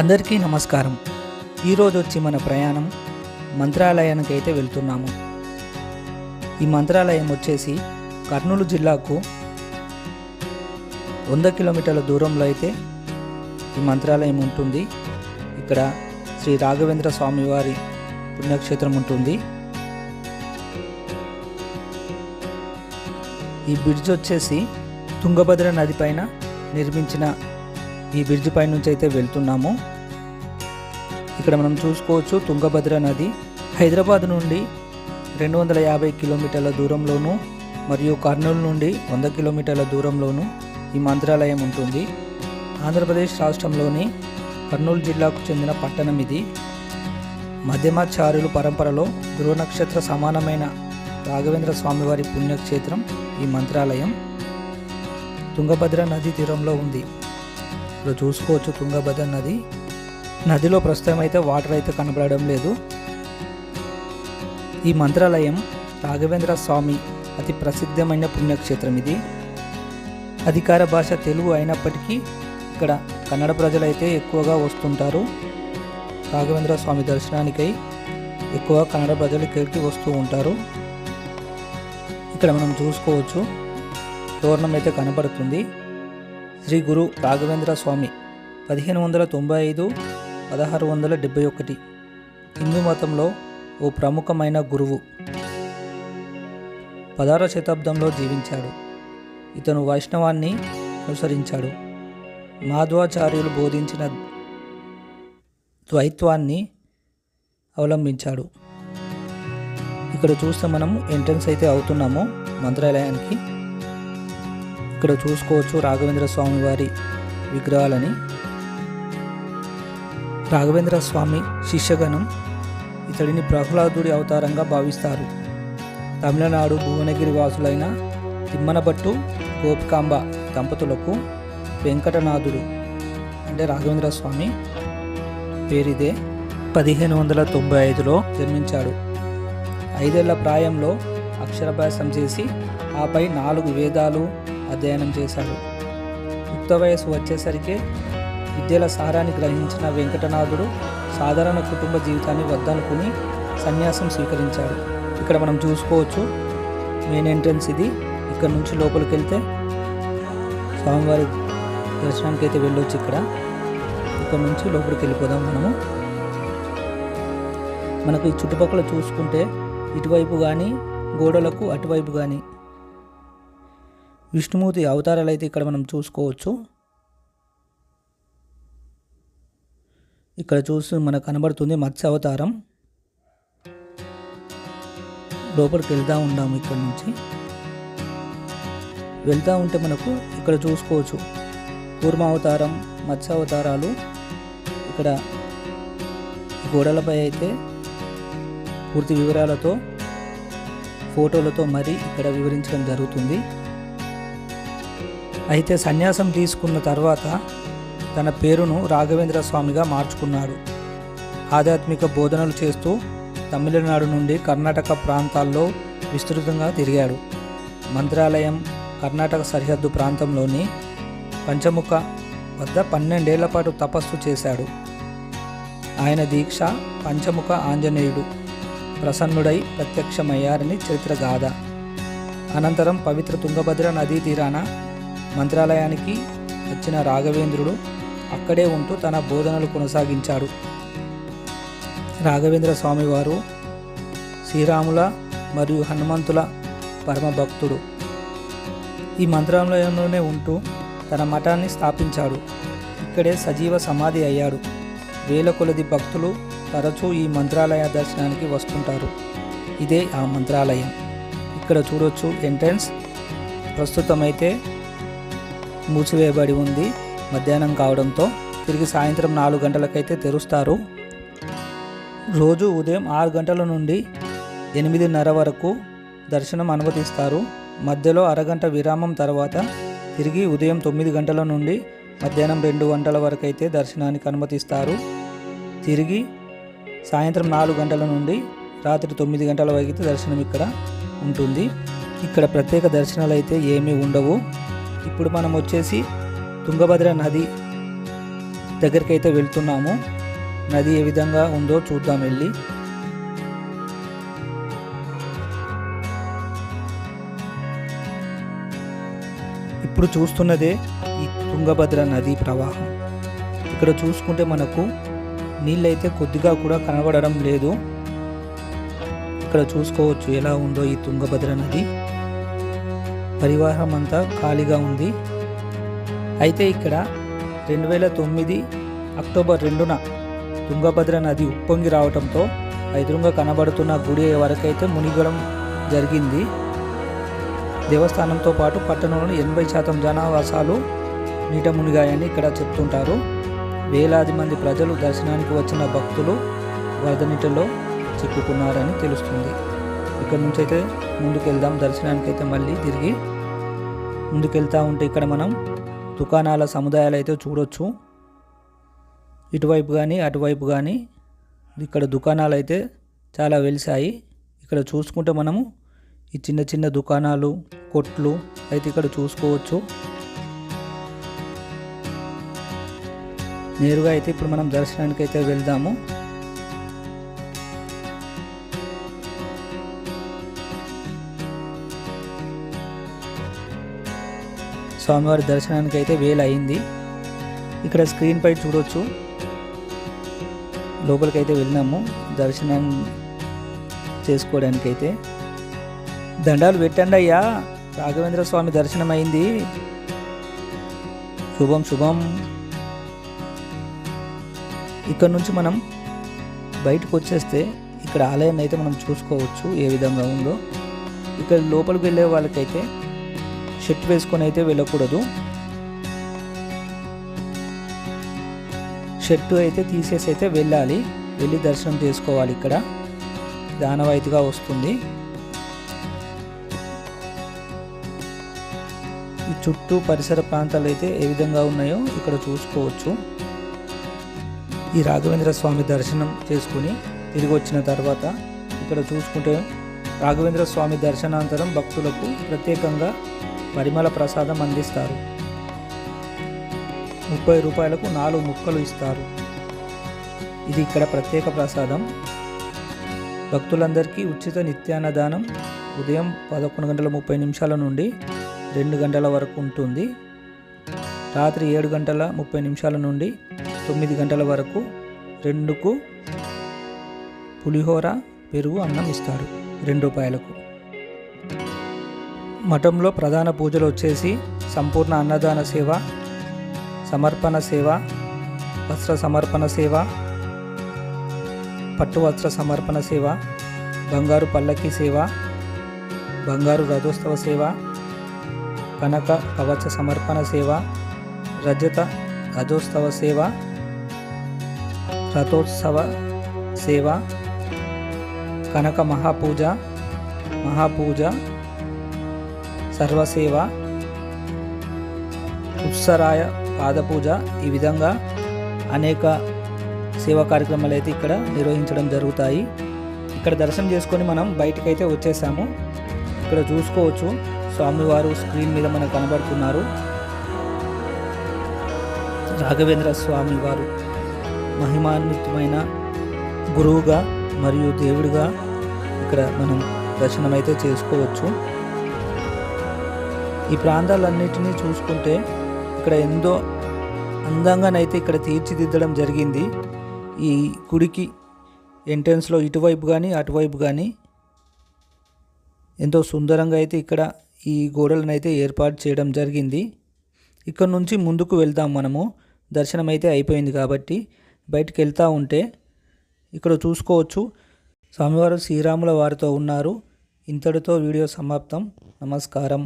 అందరికీ నమస్కారం. ఈరోజు వచ్చి మన ప్రయాణం మంత్రాలయానికి అయితే వెళ్తున్నాము. ఈ మంత్రాలయం వచ్చేసి కర్నూలు జిల్లాకు వంద కిలోమీటర్ల దూరంలో అయితే ఈ మంత్రాలయం ఉంటుంది. ఇక్కడ శ్రీ రాఘవేంద్ర స్వామి వారి పుణ్యక్షేత్రం ఉంటుంది. ఈ బ్రిడ్జ్ వచ్చేసి తుంగభద్ర నది పైన నిర్మించిన ఈ బ్రిడ్జ్ పై నుంచి అయితే వెళ్తున్నాము. ఇక్కడ మనం చూసుకోవచ్చు తుంగభద్ర నది. హైదరాబాద్ నుండి రెండు వందల యాభై కిలోమీటర్ల దూరంలోను మరియు కర్నూలు నుండి వంద కిలోమీటర్ల దూరంలోను ఈ మంత్రాలయం ఉంటుంది. ఆంధ్రప్రదేశ్ రాష్ట్రంలోని కర్నూలు జిల్లాకు చెందిన పట్టణం ఇది. మధ్యమాచార్యులు పరంపరలో ధ్రువ నక్షత్ర సమానమైన రాఘవేంద్ర స్వామివారి పుణ్యక్షేత్రం ఈ మంత్రాలయం. తుంగభద్ర నది తీరంలో ఉంది. ఇక్కడ చూసుకోవచ్చు తుంగభద్ర నది. నదిలో ప్రస్తుతం అయితే వాటర్ అయితే కనబడడం లేదు. ఈ మంత్రాలయం రాఘవేంద్ర స్వామి అతి ప్రసిద్ధమైన పుణ్యక్షేత్రం ఇది. అధికార భాష తెలుగు అయినప్పటికీ ఇక్కడ కన్నడ ప్రజలైతే ఎక్కువగా వస్తుంటారు. రాఘవేంద్ర స్వామి దర్శనానికై ఎక్కువ కన్నడ ప్రజలు ఇక్కడికి వస్తూ ఉంటారు. ఇక్కడ మనం చూసుకోవచ్చు తోరణం అయితే కనబడుతుంది. శ్రీ గురు రాఘవేంద్ర స్వామి పదిహేను వందల తొంభై ఐదు పదహారు వందల డెబ్బై ఒకటి. హిందూ మతంలో ఓ ప్రముఖమైన గురువు పదహార శతాబ్దంలో జీవించాడు. ఇతను వైష్ణవాన్ని అనుసరించాడు. మాధ్వాచార్యులు బోధించిన ద్వైత్వాన్ని అవలంబించాడు. ఇక్కడ చూస్తే మనం ఎంట్రన్స్ అయితే అవుతున్నాము మంత్రాలయానికి. ఇక్కడ చూసుకోవచ్చు రాఘవేంద్ర స్వామి వారి విగ్రహాలని. రాఘవేంద్ర స్వామి శిష్యగణం ఇతడిని ప్రహ్లాదుడి అవతారంగా భావిస్తారు. తమిళనాడు భువనగిరి వాసులైన తిమ్మనభట్టు గోపికాంబ దంపతులకు వెంకటనాథుడు అంటే రాఘవేంద్ర స్వామి పేరిదే పదిహేను వందల తొంభై ఐదులో జన్మించాడు. ఐదేళ్ళ ప్రాయంలో అక్షరాభ్యాసం చేసి ఆపై నాలుగు వేదాలు అధ్యయనం చేశాడు. యుక్త వయసు వచ్చేసరికి విద్యల సారాన్ని గ్రహించిన వెంకటనాథుడు సాధారణ కుటుంబ జీవితాన్ని వద్దనుకుని సన్యాసం స్వీకరించాడు. ఇక్కడ మనం చూసుకోవచ్చు మెయిన్ ఎంట్రన్స్ ఇది. ఇక్కడ నుంచి లోపలికి వెళ్తే స్వామివారి దర్శనానికి అయితే వెళ్ళొచ్చు ఇక్కడ. ఇక్కడ నుంచి లోపలికి వెళ్ళిపోదాం మనము. మనకు ఈ చుట్టుపక్కల చూసుకుంటే ఇటువైపు కానీ గోడలకు అటువైపు కానీ విష్ణుమూర్తి అవతారాలు అయితే ఇక్కడ మనం చూసుకోవచ్చు. ఇక్కడ చూసి మనకు కనబడుతుంది మత్స్య అవతారం. లోపలికి వెళ్తూ ఉన్నాము ఇక్కడ నుంచి. వెళ్తూ ఉంటే మనకు ఇక్కడ చూసుకోవచ్చు. కూర్మ అవతారం మత్స్య అవతారాలు. ఇక్కడ గోడలపై అయితే పూర్తి వివరాలతో ఫోటోలతో మరి ఇక్కడ వివరించడం జరుగుతుంది. అయితే సన్యాసం తీసుకున్న తర్వాత తన పేరును రాఘవేంద్ర స్వామిగా మార్చుకున్నాడు. ఆధ్యాత్మిక బోధనలు చేస్తూ తమిళనాడు నుండి కర్ణాటక ప్రాంతాల్లో విస్తృతంగా తిరిగాడు. మంత్రాలయం కర్ణాటక సరిహద్దు ప్రాంతంలోని పంచముఖ వద్ద పన్నెండేళ్ళ పాటు తపస్సు చేశాడు. ఆయన దీక్ష పంచముఖ ఆంజనేయుడు ప్రసన్నుడై ప్రత్యక్షమయ్యారని చరిత్ర గాథ. అనంతరం పవిత్ర తుంగభద్ర నదీ తీరాన మంత్రాలయానికి వచ్చిన రాఘవేంద్రుడు అక్కడే ఉంటూ తన బోధనలు కొనసాగించాడు. రాఘవేంద్ర స్వామివారు శ్రీరాముల మరియు హనుమంతుల పరమ భక్తుడు. ఈ మంత్రాలయంలోనే ఉంటూ తన మఠాన్ని స్థాపించాడు. ఇక్కడే సజీవ సమాధి అయ్యాడు. వేల కొలది భక్తులు తరచూ ఈ మంత్రాలయ దర్శనానికి వస్తుంటారు. ఇదే ఆ మంత్రాలయం. ఇక్కడ చూడొచ్చు ఎంట్రన్స్. ప్రస్తుతమైతే మూసివేయబడి ఉంది. మధ్యాహ్నం కావడంతో తిరిగి సాయంత్రం నాలుగు గంటలకైతే తెరుస్తారు. రోజు ఉదయం ఆరు గంటల నుండి ఎనిమిదిన్నర వరకు దర్శనం అనుమతిస్తారు. మధ్యలో అరగంట విరామం తర్వాత తిరిగి ఉదయం తొమ్మిది గంటల నుండి మధ్యాహ్నం రెండు గంటల వరకు అయితే దర్శనానికి అనుమతిస్తారు. తిరిగి సాయంత్రం నాలుగు గంటల నుండి రాత్రి తొమ్మిది గంటల వరకు అయితే దర్శనం ఇక్కడ ఉంటుంది. ఇక్కడ ప్రత్యేక దర్శనాలు అయితే ఏమీ ఉండవు. ఇప్పుడు మనం వచ్చేసి తుంగభద్ర నది దగ్గరికి అయితే వెళ్తున్నాము. నది ఏ విధంగా ఉందో చూద్దాం వెళ్ళి. ఇప్పుడు చూస్తున్నదే ఈ తుంగభద్ర నది ప్రవాహం. ఇక్కడ చూసుకుంటే మనకు నీళ్ళైతే కొద్దిగా కూడా కనబడడం లేదు. ఇక్కడ చూసుకోవచ్చు ఎలా ఉందో ఈ తుంగభద్ర నది. పరివాహం అంతా ఖాళీగా ఉంది. అయితే ఇక్కడ రెండు వేల తొమ్మిది అక్టోబర్ రెండున తుంగభద్ర నది ఉప్పొంగి రావడంతో ఎదురుగా కనబడుతున్న గుడి వరకైతే మునిగడం జరిగింది. దేవస్థానంతో పాటు పట్టణంలో ఎనభై శాతం జనావాసాలు నీట మునిగాయని ఇక్కడ చెప్తుంటారు. వేలాది మంది ప్రజలు దర్శనానికి వచ్చిన భక్తులు వరద నీటిలో చిక్కుకున్నారని తెలుస్తుంది. ఇక్కడ నుంచి అయితే ముందుకెళ్దాం దర్శనానికి అయితే మళ్ళీ తిరిగి. ముందుకెళ్తా ఉంటే ఇక్కడ మనం దుకాణాల సముదాయాలు అయితే చూడొచ్చు. ఇటువైపు కానీ అటువైపు కానీ ఇక్కడ దుకాణాలు అయితే చాలా వెలిసాయి ఇక్కడ చూసుకుంటే మనము ఈ చిన్న చిన్న దుకాణాలు కొట్లు అయితే ఇక్కడ చూసుకోవచ్చు. నేరుగా అయితే ఇప్పుడు మనం దర్శనానికి అయితే వెళ్దాము. స్వామివారి దర్శనానికి అయితే వేలు అయింది ఇక్కడ స్క్రీన్ పై చూడొచ్చు. లోపలికి అయితే వెళ్ళినాము. దర్శనం చేసుకోవడానికి అయితే దండాలు పెట్టండి అయ్యా. రాఘవేంద్ర స్వామి దర్శనం అయింది శుభం శుభం. ఇక్కడ నుంచి మనం బయటకు వచ్చేస్తే ఇక్కడ ఆలయాన్ని అయితే మనం చూసుకోవచ్చు ఏ విధంగా ఉందో. ఇక్కడ లోపలికి వెళ్ళే వాళ్ళకైతే షర్ట్ వేసుకొని అయితే వెళ్ళకూడదు. షర్టు అయితే తీసేసి అయితే వెళ్ళాలి. వెళ్ళి దర్శనం చేసుకోవాలి ఇక్కడ. దానవాయితీగా వస్తుంది. ఈ చుట్టూ పరిసర ప్రాంతాలు అయితే ఏ విధంగా ఉన్నాయో ఇక్కడ చూసుకోవచ్చు. ఈ రాఘవేంద్ర స్వామి దర్శనం చేసుకుని తిరిగి వచ్చిన తర్వాత ఇక్కడ చూసుకుంటే రాఘవేంద్ర స్వామి దర్శనాంతరం భక్తులకు ప్రత్యేకంగా పరిమళ ప్రసాదం అందిస్తారు. ముప్పై రూపాయలకు నాలుగు ముక్కలు ఇస్తారు. ఇది ఇక్కడ ప్రత్యేక ప్రసాదం. భక్తులందరికీ ఉచిత నిత్యాన్నదానం ఉదయం పదకొండు గంటల ముప్పై నిమిషాల నుండి రెండు గంటల వరకు ఉంటుంది. రాత్రి ఏడు గంటల ముప్పై నిమిషాల నుండి తొమ్మిది గంటల వరకు రెండుకు పులిహోర పెరుగు అన్నం ఇస్తారు. రెండు రూపాయలకు. మఠంలో ప్రధాన పూజలు వచ్చేసి సంపూర్ణ అన్నదాన సేవ సమర్పణ సేవ వస్త్ర సమర్పణ సేవ పట్టు వస్త్ర సమర్పణ సేవ బంగారు పల్లకి సేవ బంగారు రథోత్సవ సేవ కనక కవచ సమర్పణ సేవ రజత రథోత్సవ సేవ రథోత్సవ సేవ కనక మహాపూజ మహాపూజ సర్వసేవ ఉత్సరాయ పాదపూజ ఈ విధంగా అనేక సేవా కార్యక్రమాలు అయితే ఇక్కడ నిర్వహించడం జరుగుతాయి. ఇక్కడ దర్శనం చేసుకొని మనం బయటకైతే వచ్చేసాము. ఇక్కడ చూసుకోవచ్చు. స్వామివారు స్క్రీన్ మీద మనకు కనబడుతున్నారు. రాఘవేంద్ర స్వామి వారు మహిమాన్వితమైన గురువుగా మరియు దేవుడిగా ఇక్కడ మనం దర్శనం అయితే చేసుకోవచ్చు. ఈ ప్రాంతాలన్నిటినీ చూసుకుంటే ఇక్కడ ఎంతో అందంగానైతే ఇక్కడ తీర్చిదిద్దడం జరిగింది. ఈ గుడికి ఎంట్రన్స్లో ఇటువైపు కానీ అటువైపు కానీ ఎంతో సుందరంగా అయితే ఇక్కడ ఈ గోడలను అయితే ఏర్పాటు చేయడం జరిగింది. ఇక్కడ నుంచి ముందుకు వెళ్దాం మనము. దర్శనం అయితే అయిపోయింది కాబట్టి బయటికి వెళ్తూ ఉంటే ఇక్కడ చూసుకోవచ్చు. స్వామివారు శ్రీరాముల వారితో ఉన్నారు. ఇంతటితో వీడియో సమాప్తం. నమస్కారం.